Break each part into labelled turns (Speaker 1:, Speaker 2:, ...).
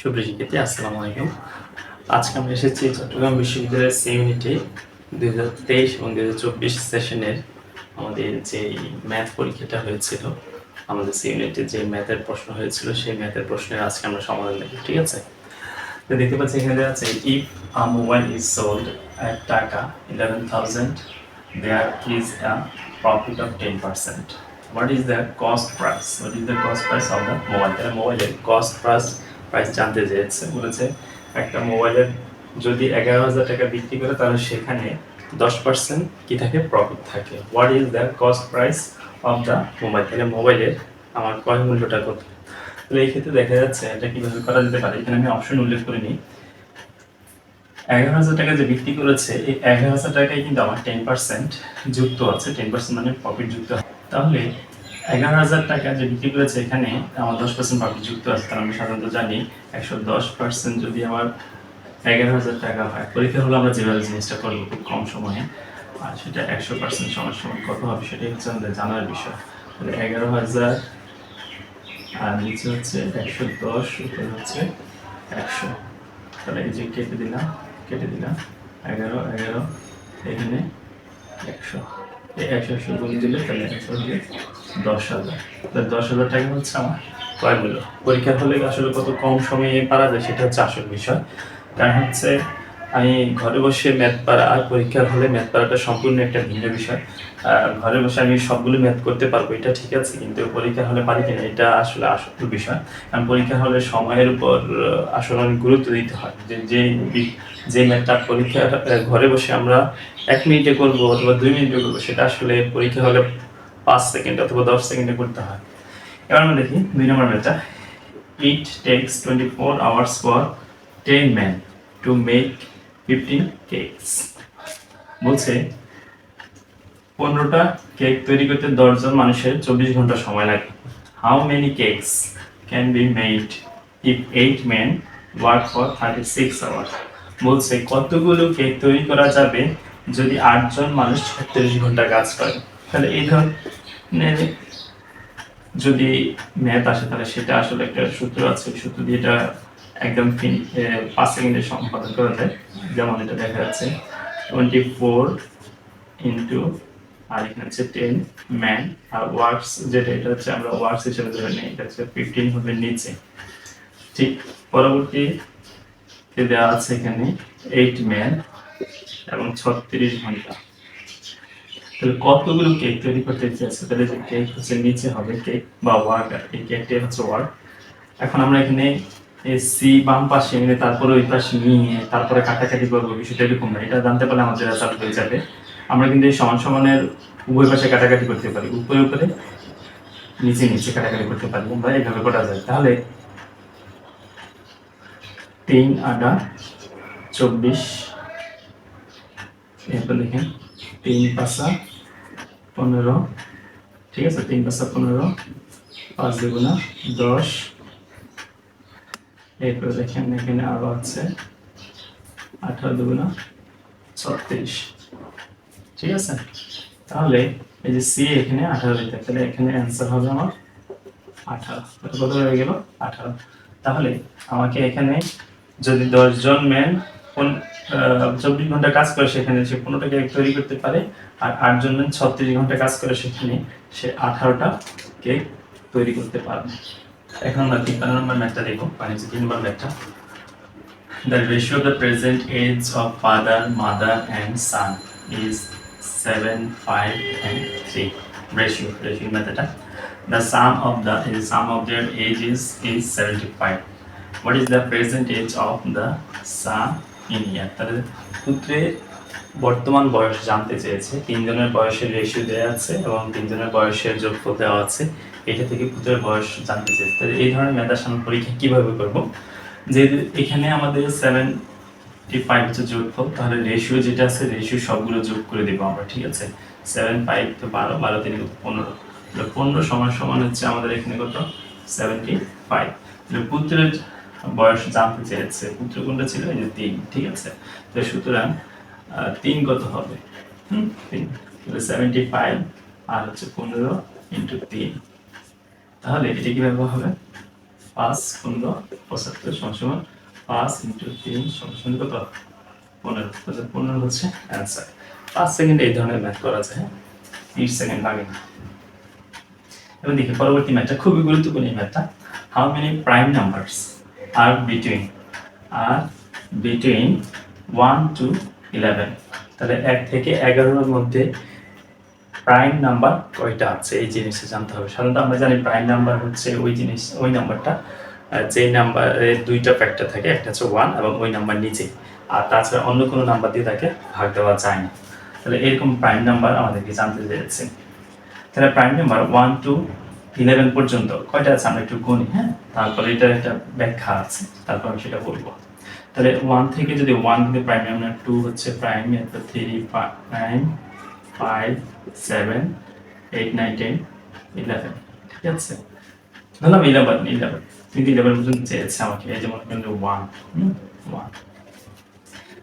Speaker 1: শিক্ষার্থী আসসালামু আলাইকুম। আজকে আমরা এসেছি চট্টগ্রাম বিশ্ববিদ্যালয়ের সি ইউনিটে দুই হাজার তেইশ এবং দুই হাজার চব্বিশ সেশনের আমাদের যে ম্যাথ পরীক্ষাটা হয়েছিল, আমাদের সি ইউনিটে যে ম্যাথের প্রশ্ন হয়েছিল, সেই ম্যাথের প্রশ্নের আজকে আমরা সমাধান দেখব, ঠিক আছে? তো দেখতে পাচ্ছি এখানে আছে if a mobile is sold at taka eleven thousand there is a profit of ten percent what is the cost price what is the cost price of the mobile তাহলে মোবাইলের কস্ট প্রাইস প্রাইস জানতে চেয়েছে, বলেছে, একটা মোবাইলের যদি এগারো হাজার টাকা বিক্রি করে, তাহলে সেখানে দশ পার্সেন্ট কি থাকে? প্রফিট থাকে। What is the cost price of the mobile তাহলে মোবাইলের আমার ক্রয় মূল্যটা কত? তাহলে এই ক্ষেত্রে দেখা যাচ্ছে এটা কীভাবে করা যেতে পারে, এখানে আমি অপশন উল্লেখ করিনি। এগারো হাজার টাকা যে বিক্রি করেছে, এই এগারো হাজার টাকায় কিন্তু আমার টেন পার্সেন্ট যুক্ত আছে টেন পার্সেন্ট মানে প্রফিট যুক্ত। তাহলে এগারো হাজার টাকা যে বিক্রি করেছে এখানে, আমার দশ পার্সেন্ট প্রফিট যুক্ত আছে তাহলে আমি সাধারণত জানি একশো দশ পার্সেন্ট যদি আমার এগারো হাজার টাকা হয়। পরীক্ষা হলো আমরা যেভাবে জিনিসটা করব খুব কম সময়ে, আর সেটা একশো পার্সেন্ট সময় সময় কত হবে সেটাই হচ্ছে আমাদের জানার বিষয়। তাহলে এগারো হাজার, আর নিচে হচ্ছে একশো দশ, উপরে হচ্ছে একশো। তাহলে এই যে কেটে দিলাম কেটে দিলাম, এগারো এগারো, এখানে একশো। একশো দিলে হলে দশ হাজার। দশ হাজার হচ্ছে আমার। পরীক্ষার হলে আসলে কত কম সময়ে পারা যায় সেটা হচ্ছে আসল বিষয়। কারণ হচ্ছে আমি ঘরে বসে ম্যাথ পারা আর পরীক্ষার হলে ম্যাথ পারাটা সম্পূর্ণ একটা ভিন্ন বিষয়। ঘরে বসে আমি সবগুলো ম্যাথ করতে পারব, এটা ঠিক আছে, কিন্তু পরীক্ষা হলে পারি কিনা, এটা আসলে আসল বিষয়। কারণ পরীক্ষা হলে সময়ের উপর আসলে অনেক গুরুত্ব দিতে হয়। যে যে যে ম্যাথটা পরীক্ষা ঘরে বসে আমরা এক মিনিটে করব অথবা দুই মিনিটে করব, সেটা আসলে পরীক্ষা হলে পাঁচ সেকেন্ড অথবা দশ সেকেন্ডে করতে হয়। এবার আমরা দেখি দুই নম্বর ম্যাথটা it takes twenty four hours for ten man to make fifteen cakes বলছে পনেরোটা কেক তৈরি করতে দশজন মানুষের চব্বিশ ঘণ্টা সময় লাগে। How many cakes can be made if eight man work for thirty six hour বলছে, কতগুলো কেক তৈরি করা যাবে যদি আটজন মানুষ ছত্রিশ ঘণ্টা কাজ করে? তাহলে এই ধরনের যদি ম্যাথ আসে, তাহলে সেটা আসলে একটা সূত্র আছে। সূত্র দিয়ে এটা একদম পাঁচ সেকেন্ডে সম্পাদন করা যায়। যেমন এটা দেখা যাচ্ছে টোয়েন্টি ফোর ইন্টু আর এখানে হচ্ছে টেন ম্যান আর ওয়ার্কস যেটা, এটা হচ্ছে আমরা ওয়ার্কস হিসেবে ধরে নিই, এটা হচ্ছে ফিফটিন হবে নিচে। ঠিক পরবর্তী দেওয়া আছে এখানে? এইট ম্যান এবং ছত্রিশ ঘণ্টা। তাহলে কতগুলো কেক তৈরি করতে চাইছে? তাহলে যে কেক হচ্ছে নিচে হবে কেক বা ওয়ার্ক এই কেকটাই হচ্ছে ওয়ার্ক এখন আমরা এখানে সি বাম পাশে এনে তারপরে ওই পাশে নিয়ে তারপরে কাটাকাটি করব, বিষয়টা এরকম না। এটা জানতে পারলে আমাদের রেজাল্ট হয়ে যাবে। আমরা কিন্তু এই সমান সমানের উভয় পাশে কাটাকাটি করতে পারি, উপরে উপরে, নিচে নিচে কাটাকাটি করতে পারি। আমরা এইভাবে করা যায়। তাহলে তিন আটা চব্বিশ, এরপর দেখেন তিন পাঁচা পনেরো, ঠিক আছে? তিন পাঁচা পনেরো, পাঁচ দুগুণা দশ। এরপর দেখেন এখানে আরও আছে আঠারো দুগুণা ছত্রিশ। ঠিক আছে? তাহলে এই যে সি এখানে আঠারো দিতে তাহলে এখানে অ্যান্সার হবে আমার আঠারো। কত হয়ে গেল? আঠারো। তাহলে আমাকে এখানে যদি দশজন ম্যান কোন চব্বিশ ঘণ্টা কাজ করে সেখানে সে পনেরোটা কেক তৈরি করতে পারে আর আটজন ম্যান ছত্রিশ ঘণ্টা কাজ করে সেখানে সে আঠারোটা কেক তৈরি করতে পারবে। এখন আমরা তিন নম্বর ম্যাথটা দেখব। মানে হচ্ছে তিন নম্বর ম্যাথটা The ratio of the present age of father, mother, and son 7, 5, and 3. Ratio, ratio method. The sum of the sum of their ages is 75. What is the present age of the son in year? পুত্রের বর্তমান বয়স জানতে চেয়েছে তিনজনের বয়সের ratio দেওয়া আছে এবং তিনজনের বয়সের যোগফল দেওয়া আছে এটা থেকে পুত্রের বয়স জানতে চেয়েছে তাহলে এই ধরনের মেধার সামনে পরীক্ষা কীভাবে করব যেহেতু এখানে আমাদের সেভেন্টি ফাইভ হচ্ছে যোগফল, তাহলে রেশিও যেটা আছে রেশিও সবগুলো যোগ করে দেবো আমরা, ঠিক আছে? সেভেন ফাইভ তো বারো বারো তিন পনেরো। তাহলে পনেরো সমান সমান হচ্ছে আমাদের এখানে কত? সেভেন্টি ফাইভ তাহলে পুত্রের বয়স জানতে চেয়েছে। পুত্র কোনটা ছিল? এই যে তিন, ঠিক আছে? তো সুতরাং তিন কত হবে? হুম, তিন। তাহলে সেভেন্টি ফাইভ আর হচ্ছে পনেরো ইন্টু তিন। তাহলে এটা কীভাবে হবে? পাঁচ, পনেরো, পঁচাত্তর সমান সমান পাঁচ ইন্টু তিন সমান কত? পনেরো। তাহলে পনেরো হচ্ছে অ্যান্সার পাঁচ সেকেন্ডে এই ধরনের ম্যাথ করা যায়, তিরিশ সেকেন্ড লাগে না। এবার দেখি, পরবর্তী ম্যাথটা খুবই গুরুত্বপূর্ণ এই ম্যাথটা how many prime numbers are between are between one to eleven তাহলে এক থেকে এগারোর মধ্যে প্রাইম নাম্বার কয়টা আছে? এই জিনিসটা জানতে হবে। সাধারণত আমরা জানি প্রাইম নাম্বার হচ্ছে ওই জিনিস, ওই নাম্বারটা যে নাম্বারে দুইটা ফ্যাক্টর থাকে, একটা হচ্ছে ওয়ান এবং ওই নাম্বার নিচে। আর তাছাড়া অন্য কোনো নাম্বার দিয়ে তাকে ভাগ দেওয়া যায় না। তাহলে এরকম প্রাইম নাম্বার আমাদেরকে জানতে চেয়েছে তাহলে prime number one to eleven পর্যন্ত কয়টা আছে আমরা একটু গুনি হ্যাঁ? তারপরে এটার একটা ব্যাখ্যা আছে, তারপর আমি সেটা বলব। তাহলে ওয়ান থেকে যদি ওয়ান থেকে প্রাইম নাম্বার টু হচ্ছে প্রাইম এরপর three prime five seven eight nine ten eleven ঠিক আছে? ধরলাম ইলেভেন ইলেভেন কিন্তু ইলেভেন পর্যন্ত চেয়েছে আমাকে এই যেমন ওয়ান ওয়ান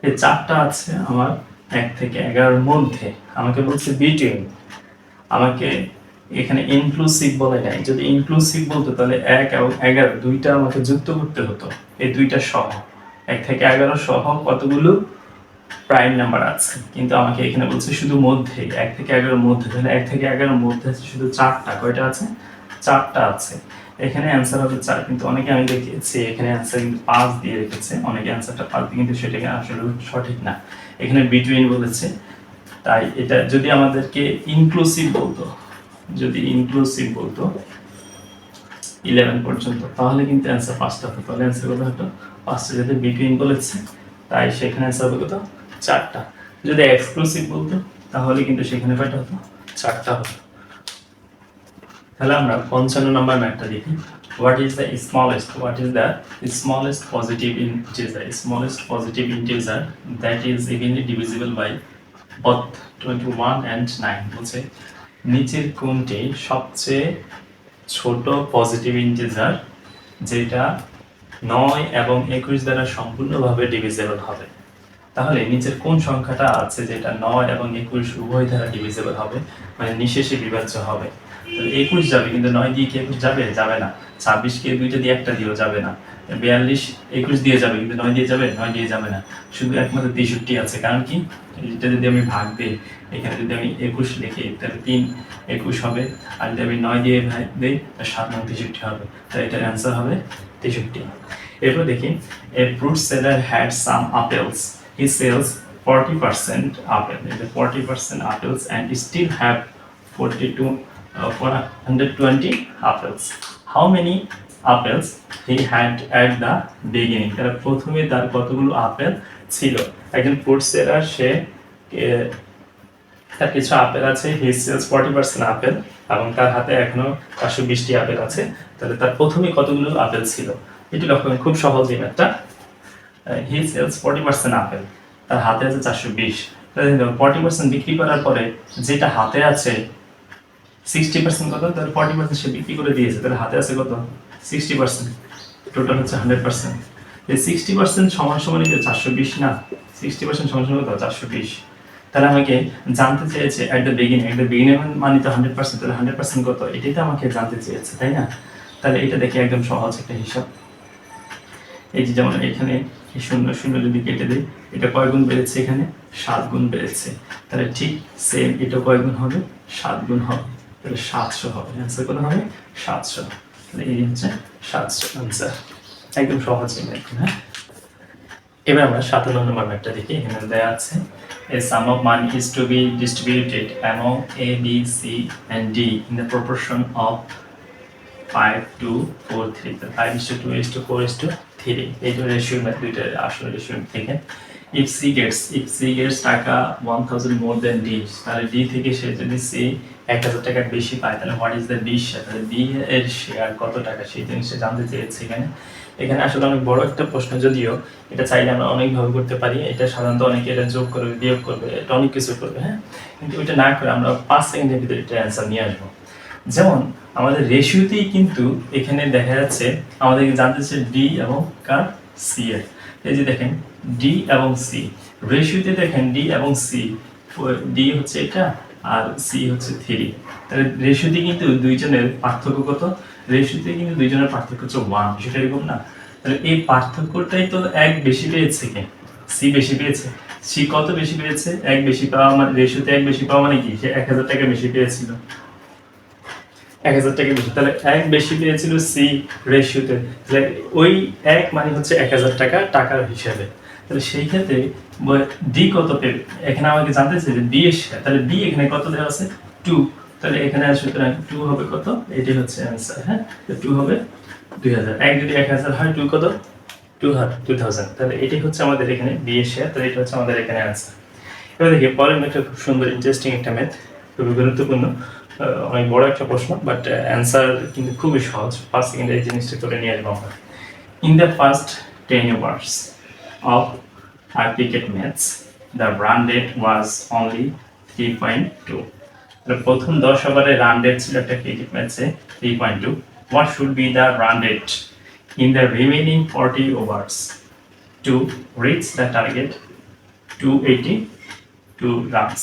Speaker 1: এই চারটা আছে আমার এক থেকে এগারোর মধ্যে। আমাকে বলছে বিটুইন আমাকে এখানে ইনক্লুসিভ বলে নাই। যদি ইনক্লুসিভ বলতো, তাহলে এক এবং এগারো, দুইটা আমাকে যুক্ত করতে হতো। এই দুইটা সহ। এক থেকে এগারো সহ কতগুলো? প্রাইম নাম্বার আছে। কিন্তু আমাকে এখানে বলছে শুধু মধ্যে, এক থেকে এগারোর মধ্যে। তাহলে এক থেকে এগারোর মধ্যে আছে শুধু চারটা। কয়টা আছে? চারটা আছে। এখানে অ্যান্সার হবে চার, কিন্তু অনেকে আমি দেখেছি এখানে অ্যান্সার কিন্তু পাঁচ দিয়ে রেখেছে। অনেকে অ্যান্সারটা পাঁচ দিয়ে, কিন্তু সেটাকে আসলে সঠিক না। এখানে বিটুইন বলেছে। তাই এটা যদি আমাদেরকে ইনক্লুসিভ বলতো, যদি ইনক্লুসিভ বলতো ইলেভেন পর্যন্ত, তাহলে কিন্তু অ্যান্সার পাঁচটা হতো। তাহলে অ্যান্সার কত হতো? পাঁচটা যদি বিটুইন বলেছে, তাই সেখানে অ্যান্সার হবে কত? চারটা। যদি এক্সক্লুসিভ বলতো, তাহলে কিন্তু সেখানে কয়টা হতো? চারটা হতো। তাহলে আমরা পঞ্চান্ন নম্বর ম্যাথটা দেখি। What is the smallest what is the smallest positive integer smallest positive integer that is evenly divisible by পথ টোয়েন্টি ওয়ান অ্যান্ড নাইন বলছে নিচের কোনটি সবচেয়ে ছোট পজিটিভ ইন্টিজার যেটা নয় এবং একুশ দ্বারা সম্পূর্ণভাবে ডিভিজেবল হবে? তাহলে নিচের কোন সংখ্যাটা আছে যেটা নয় এবং একুশ উভয় দ্বারা ডিভিজেবল হবে? মানে নিশেষে বিভাজ্য হবে। একুশ যাবে, কিন্তু নয় দিয়ে কি একুশ যাবে? যাবে না। ছাব্বিশকে দুইটা দিয়ে একটা দিয়েও যাবে না। বিয়াল্লিশ, একুশ দিয়ে যাবে, কিন্তু নয় দিয়ে যাবে, নয় দিয়ে যাবে না। শুধু একমাত্র তেষট্টি আছে। কারণ কি? এটা যদি আমি ভাগ দিই, এখানে যদি আমি একুশ লিখি, তাহলে তিন একুশ হবে। আর যদি আমি নয় দিয়ে ভাগ দিই, তাহলে সাত নয় তেষট্টি হবে। তাহলে এটার অ্যান্সার হবে তেষট্টি। এরপর দেখি a fruit seller had some apples he sells forty percent apple forty percent apples and still have forty two hundred twenty apples how many apples he had at the beginning তার প্রথমে তার কতগুলো apple ছিল? একজন fruit seller সে তার কিছু apple আছে he sells forty percent apple এবং তার হাতে এখনও চারশো বিশটি আপেল আছে। তাহলে তার প্রথমে কতগুলো আপেল ছিল? এটি করুন, খুব সহজ ম্যাথটা। He sells forty percent apple তার হাতে আছে চারশো বিশ। ফর্টি পার্সেন্ট বিক্রি করার পরে যেটা হাতে আছে সিক্সটি পার্সেন্ট কত? তাহলে ফর্টি পার্সেন্ট সে বিক্রি করে দিয়েছে। তাহলে হাতে আছে কত? সিক্সটি পার্সেন্ট টোটাল হচ্ছে হান্ড্রেড পার্সেন্ট এই সিক্সটি পার্সেন্ট সমান সমান চারশো বিশ না? সিক্সটি পার্সেন্ট সমান সমান কত? চারশো বিশ। তাহলে আমাকে জানতে চেয়েছে at the beginning at the beginning মানে তো হান্ড্রেড পার্সেন্ট তাহলে হান্ড্রেড পার্সেন্ট কত? এটাই তো আমাকে জানতে চেয়েছে, তাই না? তাহলে এটা দেখে একদম সহজ একটা হিসাব। এই যে যেমন এখানে শূন্য শূন্য যদি কেটে দিই, এটা কয় গুণ বেড়েছে এখানে? সাত গুণ বেড়েছে। তাহলে ঠিক সেম এটা কয় গুণ হবে? সাত গুণ হবে। তাহলে সাতশো হবে। অ্যান্সার কত হবে সাতশো। তাহলে এই হচ্ছে সাতশো অ্যান্সার একদম সহজ হ্যাঁ? এবার আমরা সাতান্ন নম্বর ম্যাপটা দেখি। এখানে দেওয়া আছে sum of money is to be distributed among A, B, C, and D in the proportion of 5 to 4, 3. The 5 is to 2 is to 4 is to 3. এই যে রেশিও ম্যাথ দুইটা আসলে রেশিও থেকে if C gets if C gets টাকা 1000 more than D তাহলে D থেকে সে যদি C 1000 টাকা বেশি পায়, তাহলে what is the B share তাহলে বি এর শেয়ার কত টাকা? সেই জিনিসটা জানতে চেয়েছে এখানে। এখানে আসলে অনেক বড় একটা প্রশ্ন, যদিও এটা চাইলে আমরা অনেকভাবে করতে পারি। এটা সাধারণত অনেকে এটা যোগ করবে বিয়োগ করবে, এটা অনেক কিছু করবে হ্যাঁ? কিন্তু ওইটা না করে আমরা পাঁচ সেকেন্ডের ভিতরে এটা অ্যান্সার নিয়ে আসব। যেমন, আমাদের রেশিওতেই কিন্তু এখানে দেখা যাচ্ছে, আমাদেরকে জানতে চাচ্ছে ডি এবং কার সি এর। এই যে দেখেন ডি এবং সি রেশিওতে দেখেন ডি এবং সি ডি হচ্ছে এটা আর সি হচ্ছে থ্রি তাহলে রেশিওতে কিন্তু দুইজনের পার্থক্য কত? রেশিওতে কিন্তু দুইজনের পার্থক্য হচ্ছে ওয়ান সেটা এরকম না। তাহলে এই পার্থক্যটাই তো এক বেশি পেয়েছে কে? সি বেশি পেয়েছে। সি কত বেশি পেয়েছে? এক বেশি পাওয়া মানে রেশিওতে এক বেশি পাওয়া মানে কি? সে এক হাজার টাকা বেশি পেয়েছিল। এক হাজার টাকা বেশি। তাহলে এক বেশি পেয়েছিল সি রেশিওতে ওই এক মানে হচ্ছে এক হাজার টাকা টাকার হিসাবে। তাহলে সেই ক্ষেত্রে ডি কত পেবে এখানে আমাকে জানতে চাই যে বি এর তাহলে ডি এখানে কত দেওয়া আছে? টু তাহলে এখানে সুতরাং টু হবে কত? এটি হচ্ছে অ্যান্সার হ্যাঁ? টু হবে দুই হাজার। এক যদি এক হাজার হয় টু কত? টু টু থাউজেন্ড তাহলে এটি হচ্ছে আমাদের এখানে বি এর শেয়ার তাহলে এটা হচ্ছে আমাদের এখানে অ্যান্সার এবার দেখি পরের ম্যাথটা খুব সুন্দর ইন্টারেস্টিং একটা ম্যাথ খুবই গুরুত্বপূর্ণ। অনেক বড় একটা প্রশ্ন বাট অ্যান্সার কিন্তু খুবই সহজ। ফার্স্ট সেকেন্ড এই জিনিসটা করে নিয়ে আসব আমরা। In the first ten years of our cricket match, the run rate was only 3.2. তাহলে প্রথম দশ ওভারে রান রেট ছিল একটা ক্রিকেট ম্যাচে three point two what should be the run rate in the remaining forty overs to reach the target two eighty two runs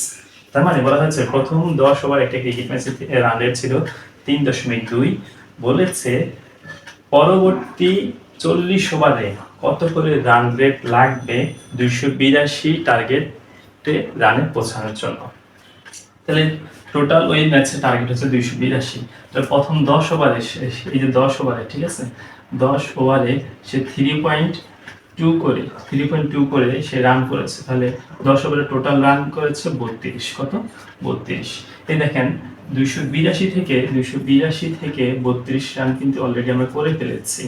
Speaker 1: তার মানে বলা হয়েছে প্রথম দশ ওভার একটা ক্রিকেট ম্যাচে রান রেট ছিল তিন দশমিক দুই। বলেছে পরবর্তী চল্লিশ ওভারে কত করে রান রেট লাগবে? দুইশো বিরাশি টার্গেটে রানে পৌঁছানোর জন্য। তাহলে টোটাল ওই ম্যাচের টার্গেট হচ্ছে দুইশো বিরাশি। তাহলে প্রথম দশ ওভারে এই যে দশ ওভারে ঠিক আছে? দশ ওভারে সে থ্রি পয়েন্ট টু করে থ্রি পয়েন্ট টু করে সে রান করেছে। তাহলে দশ ওভারে টোটাল রান করেছে বত্রিশ। কত? বত্রিশ। এই দেখেন, দুইশো বিরাশি থেকে, দুইশো বিরাশি থেকে বত্রিশ রান কিন্তু অলরেডি আমরা করে ফেলেছি।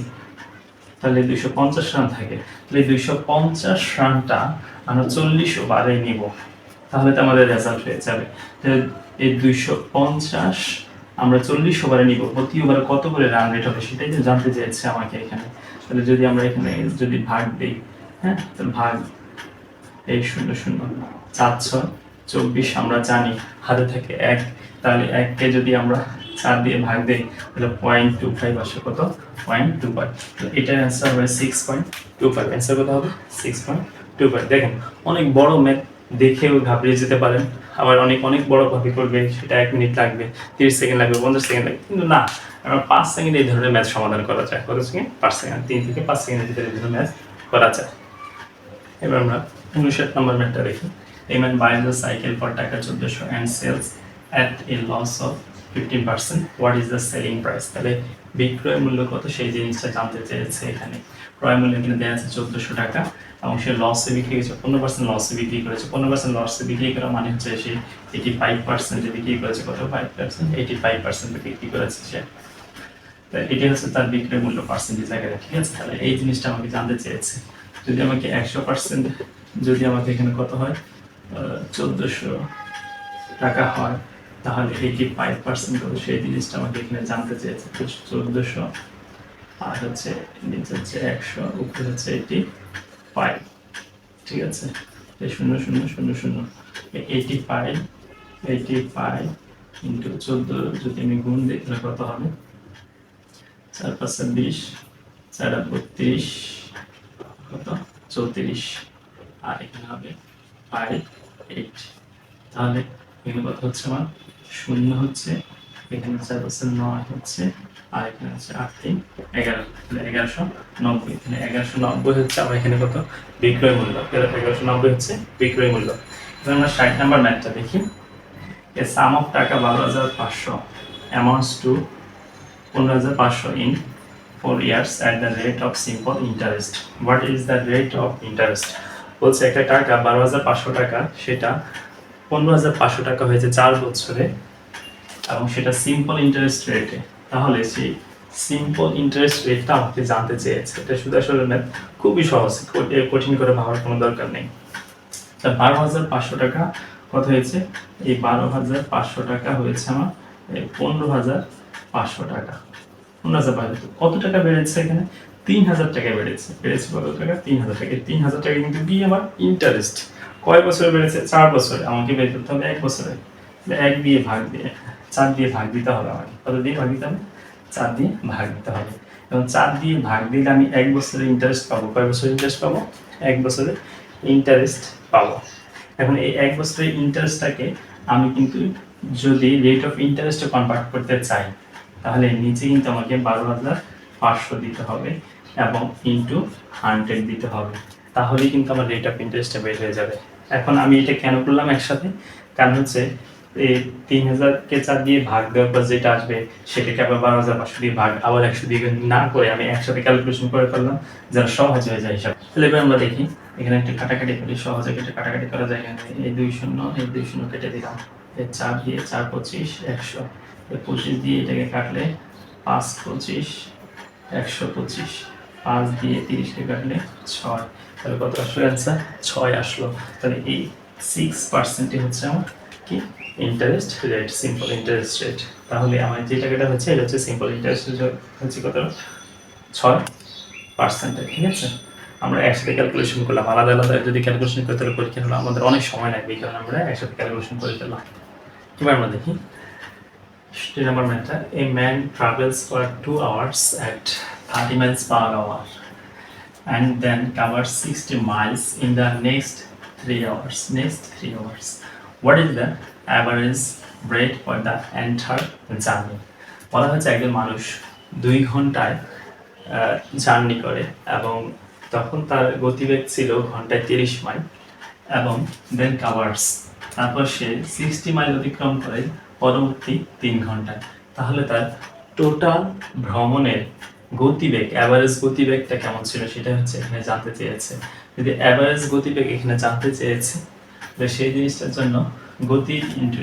Speaker 1: তাহলে দুইশো পঞ্চাশ রান থাকে। তাহলে দুইশো পঞ্চাশ রানটা আমরা চল্লিশ ওভারে নিব। তাহলে তো আমাদের রেজাল্ট হয়ে যাবে। তাহলে এই দুইশো পঞ্চাশ আমরা চল্লিশ ওভারে নিব। প্রতি ওভারে কত করে রান রেট হবে সেটাই তো জানতে চেয়েছে আমাকে এখানে। তাহলে যদি আমরা এখানে যদি ভাগ দিই হ্যাঁ তাহলে ভাগ এই শূন্য শূন্য চার ছয় চব্বিশ আমরা জানি হাতে থাকে এক। তাহলে এককে যদি আমরা চার দিয়ে ভাগ দিই, তাহলে পয়েন্ট টু ফাইভ আসে কত? পয়েন্ট টু ফাইভ এটার অ্যান্সার হবে six point two five answer কত হবে? সিক্স পয়েন্ট টু ফাইভ দেখেন, অনেক বড় ম্যাথ দেখেও ঘাবড়িয়ে যেতে পারেন। আবার অনেক অনেক বড় ভাবে করবে, সেটা এক মিনিট লাগবে, তিরিশ সেকেন্ড লাগবে, পঞ্চাশ সেকেন্ড লাগবে, কিন্তু না, আমরা পাঁচ সেকেন্ডে এই ধরনের ম্যাথ সমাধান করা যায়। কত সেকেন্ড পাঁচ সেকেন্ড তিন থেকে পাঁচ সেকেন্ডের ভিতরে এই ধরনের ম্যাথ করা যায়। এবার আমরা উনষাট নম্বর ম্যাথটা দেখি। এই man buy the cycle for taka চোদ্দশো and sells at a loss of fifteen percent what is the selling price তাহলে বিক্রয় মূল্য কত? সেই জিনিসটা জানতে চেয়েছে এখানে। ক্রয় মূল্য এখানে দেওয়া আছে চোদ্দশো টাকা, এবং সে লসে বিক্রি করেছে, পনেরো পার্সেন্ট লসে বিক্রি করেছে। পনেরো পার্সেন্ট লসে বিক্রি করা মানে হচ্ছে সে এইটি ফাইভ পার্সেন্টে বিক্রি করেছে, কত? ফাইভ পার্সেন্ট এইটি ফাইভ পার্সেন্টে বিক্রি করেছে সে। এটি হচ্ছে তার বিক্রয় মূল্য পার্সেন্টেজ আকারে ঠিক আছে? তাহলে এই জিনিসটা আমাকে জানতে চেয়েছে। যদি আমাকে একশো পার্সেন্ট যদি আমাকে এখানে কত হয়? চোদ্দোশো টাকা হয়। তাহলে এইটি ফাইভ পার্সেন্ট কত সেই জিনিসটা আমাকে এখানে জানতে চেয়েছে? চোদ্দোশো, আর হচ্ছে নিচে হচ্ছে একশো, উপরে হচ্ছে এইটি ফাইভ ঠিক আছে? এই শূন্য শূন্য শূন্য শূন্য। Eighty five eighty five into চোদ্দ যদি আমি গুণ দিই, তাহলে কত হবে? চার পাঁচশো বিশ, চার বত্রিশ, কত? চৌত্রিশ। আর এখানে হবে ফাইভ এইট তাহলে এখানে কত হচ্ছে আমার? শূন্য হচ্ছে, এখানে চার পাঁচশো নয় হচ্ছে, আর এখানে হচ্ছে আট তিন, এগারো। এগারোশো নব্বই। এখানে এগারোশো নব্বই হচ্ছে আমার এখানে কত? বিক্রয় মূল্য। এগারোশো নব্বই হচ্ছে বিক্রয় মূল্য। এবার আমরা ষাট নাম্বার ম্যাথটা দেখি। এ সাম অফ টাকা বারো হাজার পাঁচশো। অ্যামাউন্টস টু পনেরো হাজার পাঁচশো in four years at the rate of simple interest what is the rate of interest বলছে একটা টাকা বারো হাজার পাঁচশো টাকা, সেটা পনেরো হাজার পাঁচশো টাকা হয়েছে চার বছরে, এবং সেটা সিম্পল ইন্টারেস্ট রেটে তাহলে সেই সিম্পল ইন্টারেস্ট রেটটা আমাকে জানতে চেয়েছে। এটা শুধু আসলে math খুবই সহজ কঠিন করে ভাবার কোনো দরকার নেই। তা বারো হাজার পাঁচশো টাকা কত হয়েছে? এই বারো হাজার পাঁচশো টাকা হয়েছে আমার পনেরো হাজার পাঁচশো টাকা। পনেরো হাজার পাঁচশো কত টাকা বেড়েছে এখানে? তিন হাজার টাকা বেড়েছে। বেড়েছে কত টাকা? তিন হাজার টাকা। তিন হাজার টাকা কিন্তু কি আমার? ইন্টারেস্ট কয় বছরে বেড়েছে? চার বছরে। আমাকে বের করতে হবে এক বছরে। এক দিয়ে ভাগ দিয়ে, চার দিয়ে ভাগ দিতে হবে আমাকে। কত দিয়ে ভাগ দিতে হবে? চার দিয়ে ভাগ দিতে হবে। এবং চার দিয়ে ভাগ দিলে আমি এক বছরের ইন্টারেস্ট পাবো। কয় বছরের ইন্টারেস্ট পাবো? এক বছরের ইন্টারেস্ট পাবো। এখন এই এক বছরের ইন্টারেস্টটাকে আমি কিন্তু যদি রেট অফ ইন্টারেস্টে কনভার্ট করতে চাই, তাহলে নিচে কিন্তু আমাকে বারো হাজার পাঁচশো দিতে হবে এবং ইন্টু হান্ড্রেড দিতে হবে। তাহলেই কিন্তু আমার রেট অফ ইন্টারেস্টটা বের হয়ে যাবে। এখন আমি এটা কেন করলাম একসাথে? কারণ হচ্ছে, এই তিন হাজারকে চার দিয়ে ভাগ দেওয়ার পর যেটা আসবে, সেটাকে আবার বারো হাজার পাঁচশো দিয়ে ভাগ, আবার একশো দিয়ে না করে আমি একসাথে ক্যালকুলেশন করে ফেললাম, যেন সহজ হয়ে যায় হিসাব। তাহলে এবার আমরা দেখি, এখানে একটা কাটাকাটি করি, সহজে কেটে কাটাকাটি করা যায় এখানে এই দুই শূন্য, এই দুই শূন্য কেটে দিলাম। এই চার দিয়ে চার পঁচিশ, একশো। এই পঁচিশ দিয়ে এটাকে কাটলে পাঁচ পঁচিশ, একশো পঁচিশ। পাঁচ দিয়ে তিরিশকে কাটলে ছয়। তাহলে কত আসলো অ্যান্সার ছয় আসলো। তাহলে এই সিক্স পার্সেন্টই হচ্ছে আমার কি? Interest rate simple interest rate তাহলে আমার যে টাকাটা হচ্ছে, এটা হচ্ছে সিম্পল ইন্টারেস্ট রেট হচ্ছে কত? ছয় পার্সেন্টে ঠিক আছে? আমরা একসাথে ক্যালকুলেশন করলাম। আলাদা আলাদা যদি ক্যালকুলেশন করতে হলে পরীক্ষা হলো আমাদের অনেক সময় লাগবে, এই কারণে আমরা একসাথে ক্যালকুলেশন করে ফেললাম। এবার আমরা দেখি। Still number matter. A man travels for two hours at 30 miles per hour and then covers 60 miles in the next three hours. Next three hours. What is the average rate for the entire journey? বলা হচ্ছে একজন মানুষ দুই ঘন্টায় journey করে এবং তখন তার গতিবেগ ছিল ঘন্টায় তিরিশ মাইল এবং দেন কাভার্স তারপর সে সিক্সটি মাইল অতিক্রম করে পরবর্তী তিন ঘন্টায় তাহলে তার টোটাল ভ্রমণের গতিবেগ অ্যাভারেজ গতিবেগটা কেমন ছিল সেটা হচ্ছে এখানে জানতে চেয়েছে। যদি অ্যাভারেজ গতিবেগ এখানে জানতে চেয়েছে তো সেই জিনিসটার জন্য গতি ইন্টু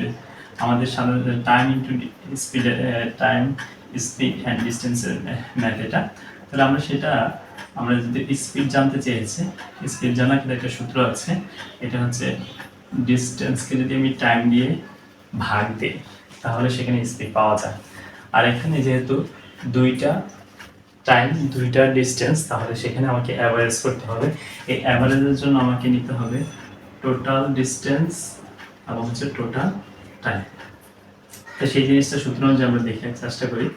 Speaker 1: আমাদের সাধারণত time into speed time speed and ডিস্টেন্সের math এটা, তাহলে আমরা সেটা, আমরা যদি স্পিড জানতে চেয়েছি স্পিড জানার কিন্তু একটা সূত্র আছে, এটা হচ্ছে ডিস্টেন্সকে যদি আমি টাইম দিয়ে ভাগ দিই, তাহলে সেখানে স্পিড পাওয়া যায়। আর এখানে যেহেতু দুইটা টাইম দুইটা ডিস্টেন্স তাহলে সেখানে আমাকে অ্যাভারেজ করতে হবে। এই অ্যাভারেজের জন্য আমাকে নিতে হবে টোটাল ডিস্টেন্স এবং হচ্ছে টোটাল টাইম তো সেই জিনিসটা সূত্র অনুযায়ী আমরা দেখে চেষ্টা করি।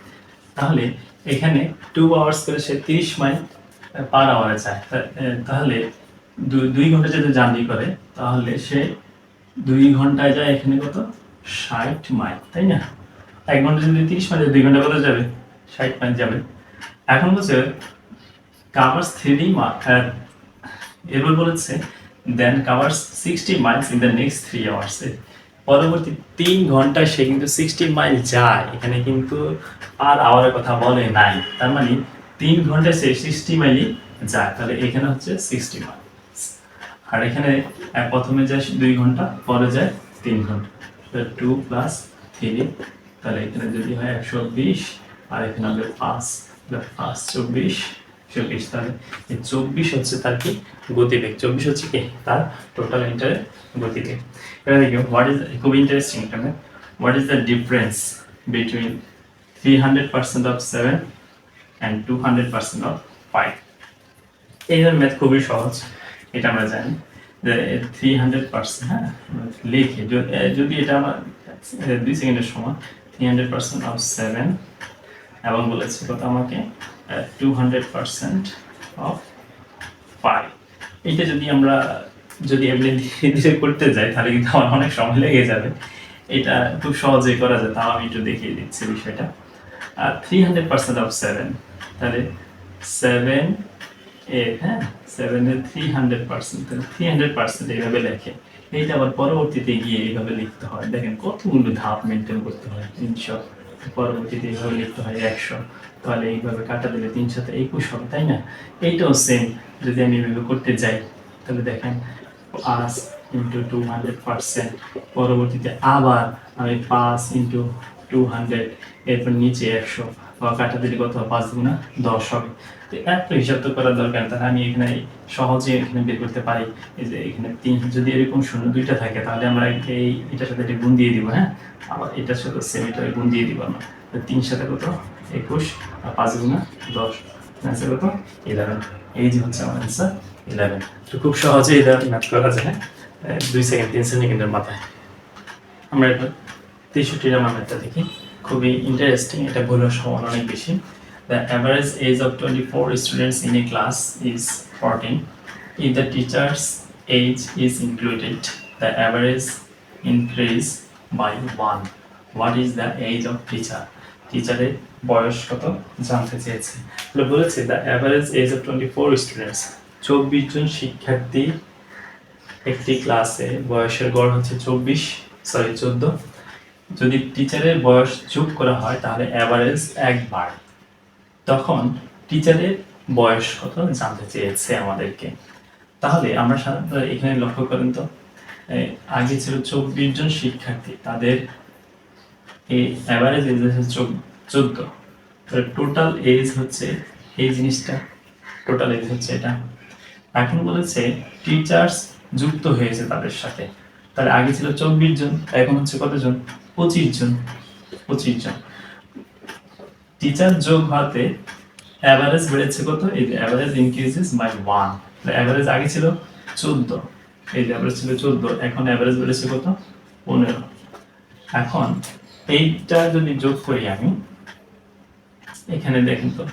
Speaker 1: তাহলে এখানে টু আওয়ার্স করে সে তিরিশ মাইল পার আওয়ারে যায়। তাহলে দুই ঘণ্টা যদি জার্নি করে, তাহলে সে দুই ঘন্টায় যায় এখানে কত? ষাট মাইল তাই না? এক ঘণ্টা যদি তিরিশ মাইল দুই ঘণ্টা কত যাবে? ষাট মাইল যাবে। এখন বলছে কাভার্স থ্রি এবার বলেছে then covers sixty miles in the next three hours পরবর্তী তিন ঘন্টায় সে কিন্তু সিক্সটি মাইল যায়, এখানে কিন্তু আর আওয়ারের কথা বলে নাই। তার মানে তিন ঘন্টায় সে সিক্সটি মাইলই যায়, তাহলে এখানে হচ্ছে সিক্সটি মাইল আর এখানে প্রথমে যায় দুই ঘণ্টা, পরে যায় তিন ঘণ্টা। টু প্লাস থ্রি তাহলে এখানে যদি হয় একশো বিশ, আর এখানে হবে পাঁচ। পাঁচ, চব্বিশ চব্বিশ, তাহলে চব্বিশ হচ্ছে তার কি? গতিবেগ। চব্বিশ হচ্ছে কি? তার টোটাল ইন্টারের গতিবেগ। এবার দেখি হোয়াট ইজ খুব ইন্টারেস্টিং এখানে what is the difference between three hundred percent of seven and two hundred percent of five এই ম্যাথ খুবই সহজ, এটা আমরা জানি। থ্রি হান্ড্রেড পার্সেন্ট হ্যাঁ লিখি। যদি এটা আমার দুই সেকেন্ডের সময়। Three hundred percent of seven এবং বলেছে কত আমাকে two hundred percent of pi এটা যদি আমরা যদি এমনি ধীরে ধীরে করতে যাই, তাহলে কিন্তু আমার অনেক সময় লেগে যাবে। এটা খুব সহজেই করা যায়, তাও আমি একটু দেখিয়ে দিচ্ছি বিষয়টা। আর three hundred percent of seven তাহলে সেভেন এ হ্যাঁ সেভেনের থ্রি হান্ড্রেড পার্সেন্ট তাহলে থ্রি হান্ড্রেড পার্সেন্ট এইভাবে লেখে। এইটা আবার পরবর্তীতে গিয়ে এইভাবে লিখতে হয়। দেখেন কতগুলো ধাপ মেনটেন করতে হয়, তিনশো পরবর্তীতে এইভাবে লিখতে হয় একশো। তাহলে এইভাবে কাটা দিলে তিনশোতে একুশ হবে, তাই না? এইটাও সেম যদি আমি এইভাবে করতে যাই, তাহলে দেখেন, পাঁচ ইন্টু টু হান্ড্রেড পার্সেন্ট পরবর্তীতে আবার আমি পাঁচ ইন্টু টু হান্ড্রেড এরপর নিচে একশো। কাটা দিলে কত পাঁচ গুণা দশ হবে। তো হিসাব তো করার দরকার, তাহলে আমি এখানে সহজে এখানে বের করতে পারি। এই যে এখানে তিন, যদি এরকম শূন্য দুইটা থাকে, তাহলে আমরা এই, এটার সাথে এটা গুণ দিয়ে দিব হ্যাঁ? আবার এটার সাথে সেম এটা গুণ দিয়ে দিব আমরা। তিন সাথে কত? একুশ, আর পাঁচ গুণা দশ। অ্যান্সার কত? ইলেভেন এই যে হচ্ছে আমার অ্যান্সার ইলেভেন তো খুব সহজে এটা ম্যাথ করা যায় হ্যাঁ? দুই সেকেন্ড, তিন সেকেন্ডের মাথায়। আমরা এবার তেষট্টি নাম্বার ম্যাথটা দেখি। খুবই ইন্টারেস্টিং এটা ভুলের সমান অনেক বেশি। The average age of twenty four students in a class is fourteen if the teacher's age is included the average increase by one what is the age of teacher টিচারের বয়স কত? জানতে চেয়েছে। বলেছে the average age of twenty four students চব্বিশ জন শিক্ষার্থী একটি ক্লাসে বয়সের গড় হচ্ছে চব্বিশ সরি চোদ্দ। যদি টিচারের বয়স যোগ করা হয়, তাহলে অ্যাভারেজ একবার। তখন টিচারের বয়স কত জানতে চেয়েছে আমাদেরকে। তাহলে আমরা সাধারণত এখানে লক্ষ্য করেন তো আগে ছিল চব্বিশ জন শিক্ষার্থী, তাদের এই অ্যাভারেজ এজ হচ্ছে চোদ্দ। টোটাল এজ হচ্ছে, এই জিনিসটা টোটাল এজ হচ্ছে এটা। এখন বলেছে টিচার্স যুক্ত হয়েছে তাদের সাথে। তাহলে আগে ছিল চব্বিশ জন, এখন হচ্ছে কতজন? পঁচিশ জন পঁচিশ জন। টিচার যোগ অ্যাভারেজ বেড়েছে কত? এই যে average increases by one average আগে ছিল চোদ্দ। এই যে অ্যাভারেজ ছিল চোদ্দ, এখন অ্যাভারেজ বেড়েছে কত? পনেরো। এখন এইটা যদি যোগ করি আমি, এখানে দেখেন তো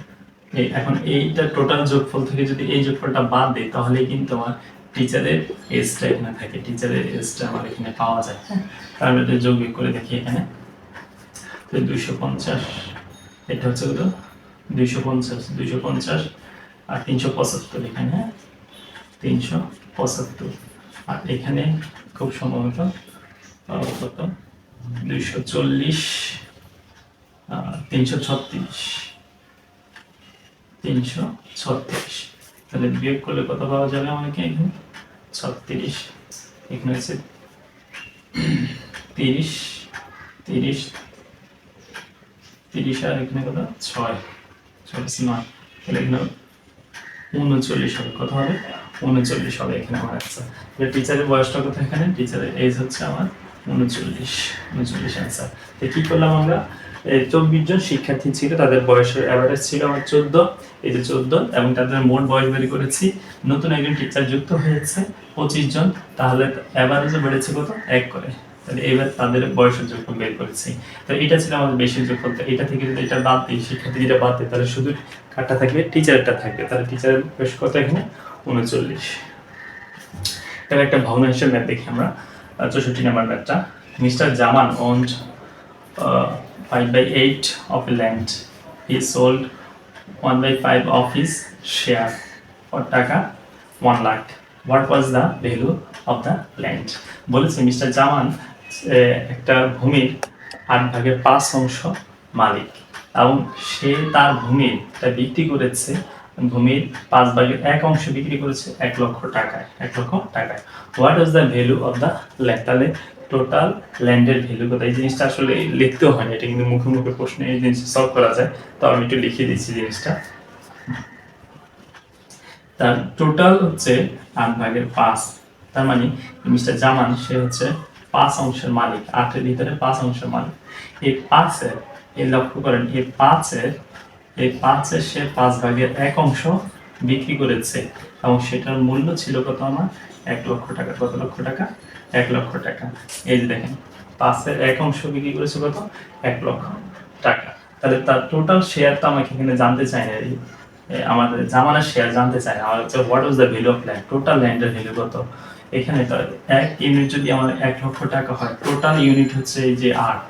Speaker 1: এখন এইটা টোটাল যোগফল থেকে যদি এই যোগফলটা বাদ দিই তাহলে কিন্তু আমার টিচারের এজটা এখানে থাকে টিচারের এজটা আমার এখানে পাওয়া যায়। হ্যাঁ কারণ এটা যোগ করে দেখি এখানে। তো দুইশো পঞ্চাশ, এটা হচ্ছে কত? দুইশো পঞ্চাশ দুইশো পঞ্চাশ আর তিনশো পঁচাত্তর এখানে। হ্যাঁ তিনশো পঁচাত্তর। আর এখানে খুব সম্ভবত কত? দুইশো চল্লিশ তিনশো ছত্রিশ। তিনশো ছত্রিশ। তাহলে বিয়োগ করলে কত পাওয়া যাবে আমাকে এখানে? ছত্রিশ। এখানে হচ্ছে তিরিশ তিরিশ তিরিশ আর এখানে কত? ছয়। ছয় নয়। তাহলে এখানে উনচল্লিশ হবে। কত হবে? উনচল্লিশ হবে এখানে আমার অ্যান্সার তাহলে টিচারের বয়সটা কত এখানে? টিচারের এজ হচ্ছে আমার উনচল্লিশ। উনচল্লিশ অ্যান্সার তো কি করলাম আমরা? চব্বিশ জন শিক্ষার্থী ছিল, তাদের বয়সের অ্যাভারেজ ছিল আমার চোদ্দ, এই যে চোদ্দ, এবং তাদের মোট বয়স বের করেছি, নতুন একজন টিচার যুক্ত হয়েছে পঁচিশ জন, তাহলে অ্যাভারেজও বেড়েছে কত? এক করে। তাহলে এবার তাদের বয়সের যোগ্য বের করেছি। তো এটা ছিল আমাদের বেশির যোগফল। এটা থেকে যদি এটা বাদ দিই, শিক্ষার্থী যেটা বাদ দিই তাহলে শুধু কাটটা থাকবে টিচারটা থাকবে। তাহলে টিচারের বয়স কত এখানে? উনচল্লিশ। এবার একটা ভগ্নাংশের ম্যাপ দেখি আমরা। চৌষট্টি নাম্বার ম্যাপটা মিস্টার জামান অঞ্জ 5 by 8 of land. He sold 1 by 5 of his share for taka 1 lakh. What was the value of the land? বলেছে মিস্টার জামান একটা ভূমির আট ভাগের পাঁচ অংশ মালিক এবং সে তার ভূমিটা বিক্রি করেছে, ভূমির পাঁচ ভাগের এক অংশ বিক্রি করেছে এক লক্ষ টাকায়, এক লক্ষ টাকায় what is the value of the land তাহলে টোটাল ল্যান্ডের ভ্যালু কত এই জিনিসটা আসলে লিখতেও হয় না এটা কিন্তু মুখে মুখে প্রশ্ন এই জিনিসটা সলভ করা যায়। তো আমি একটু লিখিয়ে দিচ্ছি জিনিসটা। তার টোটাল হচ্ছে আট ভাগের পাঁচ। তার মানে মিস্টার জামান, সে হচ্ছে পাঁচ অংশের মালিক, আটের ভিতরে পাঁচ অংশের মালিক। এই পাঁচের, এই লক্ষ্য করেন, এই পাঁচের এই পাঁচের সে পাঁচ ভাগের এক অংশ বিক্রি করেছে। এবং সেটার মূল্য ছিল কত আমার? এক লক্ষ টাকা। কত লক্ষ টাকা? এক লক্ষ টাকা। এই যে দেখেন, পাঁচের এক অংশ বিক্রি করেছে কত? এক লক্ষ টাকা। তাহলে তার টোটাল শেয়ার তো আমাকে এখানে জানতে চাই না। আমাদের জামানের শেয়ার জানতে চাই না। আমার হচ্ছে what was the value of land total ল্যান্ডের value কত? এখানে তো এক ইউনিট যদি আমার এক লক্ষ টাকা হয় টোটাল ইউনিট হচ্ছে এই যে আট।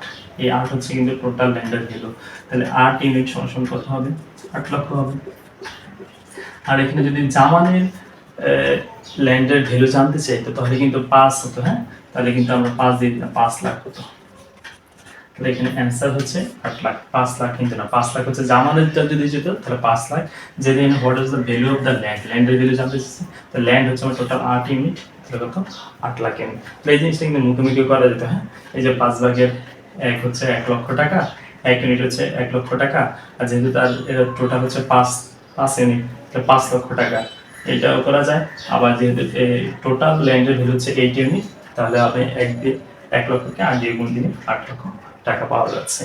Speaker 1: এই আট হচ্ছে কিন্তু টোটাল ল্যান্ডের ভ্যালু তাহলে আট ইউনিট সমান কত হবে? আট লক্ষ হবে। আর এখানে যদি জামানের ল্যান্ডের ভ্যালু জানতে চাইতো, তাহলে কিন্তু পাঁচ হতো হ্যাঁ? তাহলে কিন্তু আমরা পাঁচ দিয়ে দিতাম, পাঁচ লাখ হতো। তাহলে এখানে অ্যান্সার হচ্ছে আট লাখ, পাঁচ লাখ কিন্তু না, পাঁচ লাখ হচ্ছে জামানেরটা যদি যেত, তাহলে পাঁচ লাখ। যেদিন what is the value of the land ল্যান্ডের value জানতে চাইছে, তো ল্যান্ড হচ্ছে আমার টোটাল আট ইউনিট তাহলে কত? আট লাখ ইউনিট তাহলে এই জিনিসটা কিন্তু মুখোমুখি করা যেত হ্যাঁ? এই যে পাঁচ ভাগের এক হচ্ছে এক লক্ষ টাকা, এক ইউনিট হচ্ছে এক লক্ষ টাকা, আর যেহেতু তার টোটাল হচ্ছে পাঁচ পাঁচ ইউনিট তাহলে পাঁচ লক্ষ টাকা। এটাও করা যায়। আবার যেহেতু টোটাল ল্যান্ডের ভ্যালু হচ্ছে এইট ইউনিট তাহলে আপনি এক দিয়ে, এক লক্ষকে আট দিয়ে গুণ দিলে আট লক্ষ টাকা পাওয়া যাচ্ছে।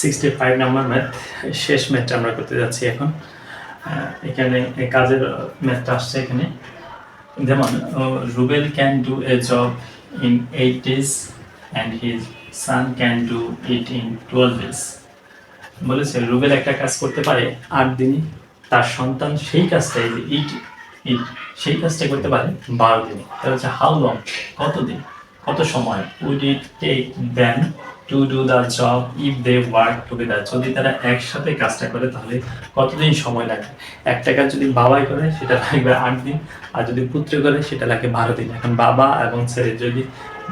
Speaker 1: সিক্সটি ফাইভ নাম্বার ম্যাথ শেষ ম্যাথটা আমরা করতে যাচ্ছি এখন। এখানে কাজের ম্যাথটা আসছে এখানে। যেমন Rubel can do a job in eight days and his son can do it in twelve days বলেছে রুবেল একটা কাজ করতে পারে আট দিনে। তার সন্তান সেই কাজটা ইট ইট সেই কাজটা করতে পারে বারো দিন। তাহলে হচ্ছে হাউ লং কতদিন? কত সময়? Would it take them to do the job if they work together যদি তারা একসাথে কাজটা করে, তাহলে কতদিন সময় লাগে? একটা কাজ যদি বাবাই করে, সেটা লাগবে আট দিন। আর যদি পুত্র করে, সেটা লাগে বারো দিন। এখন বাবা এবং ছেলে যদি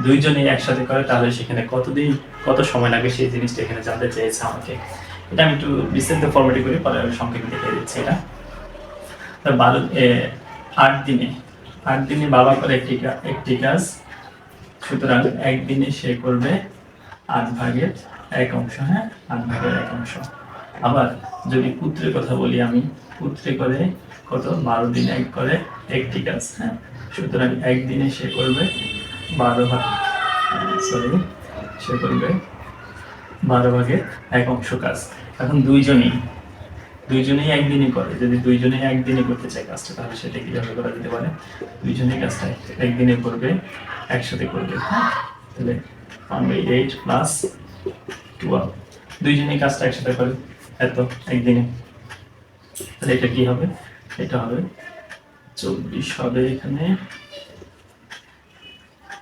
Speaker 1: দুইজনেই একসাথে করে, তাহলে সেখানে কতদিন, কত সময় লাগে সেই জিনিসটা এখানে জানতে চেয়েছে আমাকে। এটা আমি একটু বিস্তারিত ফর্মেটে করি, পরে আমি সংক্ষেপে দেখিয়ে দিচ্ছি এটা। বারো আট দিনে আট দিনে বাবা করে একটি একটি কাজ। সুতরাং একদিনে সে করবে আট ভাগের এক অংশ হ্যাঁ? আট ভাগের এক অংশ। আবার যদি পুত্রের কথা বলি আমি, পুত্রে করে কত? বারো দিনে এক করে একটি কাজ হ্যাঁ? সুতরাং একদিনে সে করবে বারো ভাগ, সরি, সে করবে বারো ভাগের এক অংশ কাজ। এখন দুইজনেই দুইজনেই একদিনই করে। যদি দুইজনেই একদিনে করতে চায় কাজটা, তাহলে সেটা কীভাবে করা যেতে পারে? দুইজনেই কাজটা একদিনে করবে, একসাথে করবে? তাহলে one by eight plus twelve দুইজনেই কাজটা একসাথে করে, এত একদিনে। তাহলে এটা কি হবে? এটা হবে চব্বিশ, হবে এখানে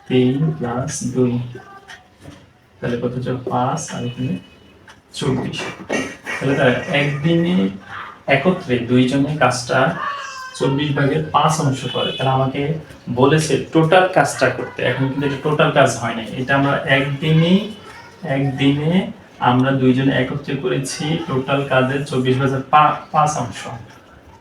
Speaker 1: তিন প্লাস দুই। তাহলে কত পাঁচ, আর এখানে চব্বিশ। তাহলে তারা একদিনে একত্রে দুইজনে কাজটা চব্বিশ ভাগের পাঁচ অংশ করে। তারা আমাকে বলেছে টোটাল কাজটা করতে। এখন কিন্তু এটা টোটাল কাজ হয় না এটা আমরা একদিনই, একদিনে আমরা দুইজনে একত্রে করেছি টোটাল কাজের চব্বিশ ভাগের পাঁচ অংশ।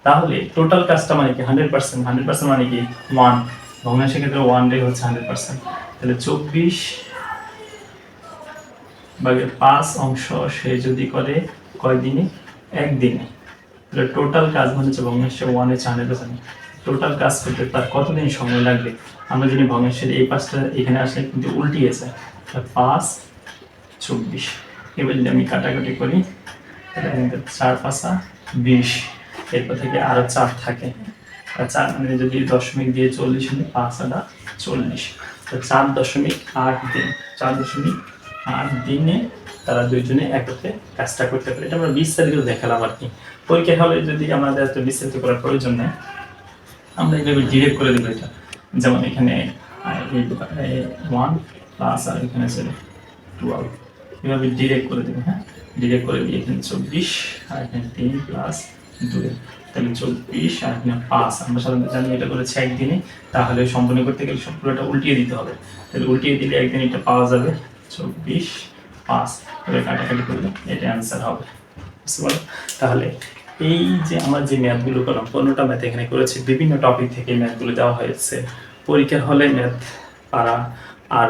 Speaker 1: তাহলে টোটাল কাজটা মানে কি? হান্ড্রেড পার্সেন্ট হান্ড্রেড পার্সেন্ট মানে কি? ওয়ান ভগ্নাংশের ক্ষেত্রে ওয়ান ডে হচ্ছে হান্ড্রেড পার্সেন্ট তাহলে চব্বিশ ভাগের পাঁচ অংশ সে যদি করে কয়দিনে? একদিনে। তাহলে টোটাল কাজ মানে হচ্ছে ভগ্নাংশে ওয়ানে হচ্ছে হান্ড্রেড টোটাল কাজ করতে তার কতদিন সময় লাগবে? আমরা যদি ভগ্নাংশের এই পাঁচটা এখানে আসলে কিন্তু উল্টিয়েছে পাঁচ, চব্বিশ। এবার যদি আমি কাটাকাটি করি, তাহলে চার পাঁচা বিশ। এরপর থেকে আরও চার থাকে। চার মানে যদি দশমিক দিয়ে চল্লিশ হলে পাঁচ আটা চল্লিশ। তো চার দশমিক আট দিন। চার দশমিক আট দিনে তারা দুইজনে একত্রে কাজটা করতে পারে। এটা আমরা বিস্তারিত দেখালাম আর কি। পরীক্ষা হলে যদি আমাদের এত বিস্তারিত করার প্রয়োজন নেই, আমরা এইভাবে ডিরেক্ট করে দেবো এটা। যেমন এখানে ওয়ান প্লাস আর এখানে ছিল টুয়েলভ এভাবে ডিরেক্ট করে দেবো হ্যাঁ? ডিরেক্ট করে দিয়ে এখানে চব্বিশ আর এখানে তিন প্লাস দুই। তাহলে চব্বিশ আর এখানে পাঁচ। আমরা সাধারণত জানি এটা করেছে একদিনে। তাহলে সম্পূর্ণ করতে গেলে সব পুরোটা উল্টিয়ে দিতে হবে। তাহলে উল্টিয়ে দিলে একদিন এটা পাওয়া যাবে চব্বিশ পাঁচ। এবার কাটাকাটি করলে এটা অ্যান্সার হবে। বুঝতে পারো তাহলে এই যে আমরা যে ম্যাথগুলো করলাম পনেরোটা ম্যাথ এখানে করেছি, বিভিন্ন টপিক থেকে ম্যাথগুলো দেওয়া হয়েছে। পরীক্ষার হলে ম্যাথ পারা আর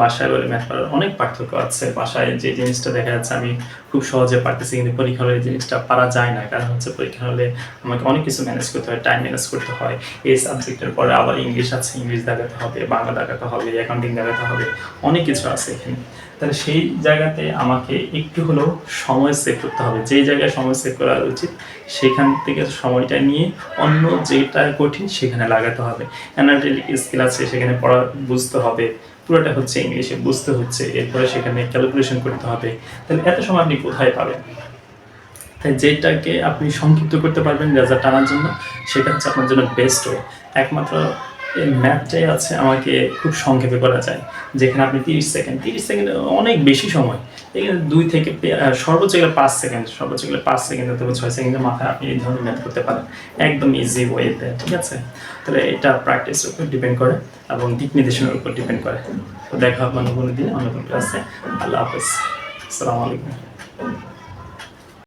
Speaker 1: বাসায় বলে ম্যাথ পারার অনেক পার্থক্য আছে। বাসায় যে জিনিসটা দেখা যাচ্ছে আমি খুব সহজে পারতেছি, কিন্তু পরীক্ষা হলে জিনিসটা পারা যায় না। কারণ হচ্ছে পরীক্ষা হলে আমাকে অনেক কিছু ম্যানেজ করতে হয় টাইম ম্যানেজ করতে হয়। এই সাবজেক্টের পরে আবার ইংলিশ আছে ইংলিশ দেখাতে হবে, বাংলা দেখাতে হবে অ্যাকাউন্টিং দেখাতে হবে, অনেক কিছু আছে এখানে। তাহলে সেই জায়গাতে আমাকে একটু হলেও সময় সেভ করতে হবে। যেই জায়গায় সময় সেভ করা উচিত, সেখান থেকে সময়টা নিয়ে অন্য যেটা কঠিন সেখানে লাগাতে হবে। অ্যানালিটিক স্কিল আছে, সেখানে পড়া বুঝতে হবে। পুরোটা হচ্ছে ইংলিশে, বুঝতে হচ্ছে, এরপরে সেখানে ক্যালকুলেশন করতে হবে। তাহলে এত সময় আপনি কোথায় পাবেন? তাই যেটাকে আপনি সংক্ষিপ্ত করতে পারবেন রেজাল্ট টানার জন্য, সেটা হচ্ছে আপনার জন্য বেস্ট ওয়ে একমাত্র এই ম্যাথটাই আছে আমাকে খুব সংক্ষেপে করা যায়। যেখানে আপনি তিরিশ সেকেন্ড তিরিশ সেকেন্ড অনেক বেশি সময় এখানে দুই থেকে সর্বোচ্চ গেলে পাঁচ সেকেন্ড, সর্বোচ্চ গেলে পাঁচ সেকেন্ড অথবা ছয় সেকেন্ডের মাথায় আপনি এই ধরনের ম্যাথ করতে পারেন। একদম ইজি ওয়েতে ঠিক আছে? তাহলে এটা প্র্যাকটিসের উপর ডিপেন্ড করে এবং দিক নির্দেশনের উপর ডিপেন্ড করে। তো দেখা হবে অন্য কোনো দিন, অন্য কোনো ক্লাসে আল্লাহ হাফেজ। আসসালামু আলাইকুম।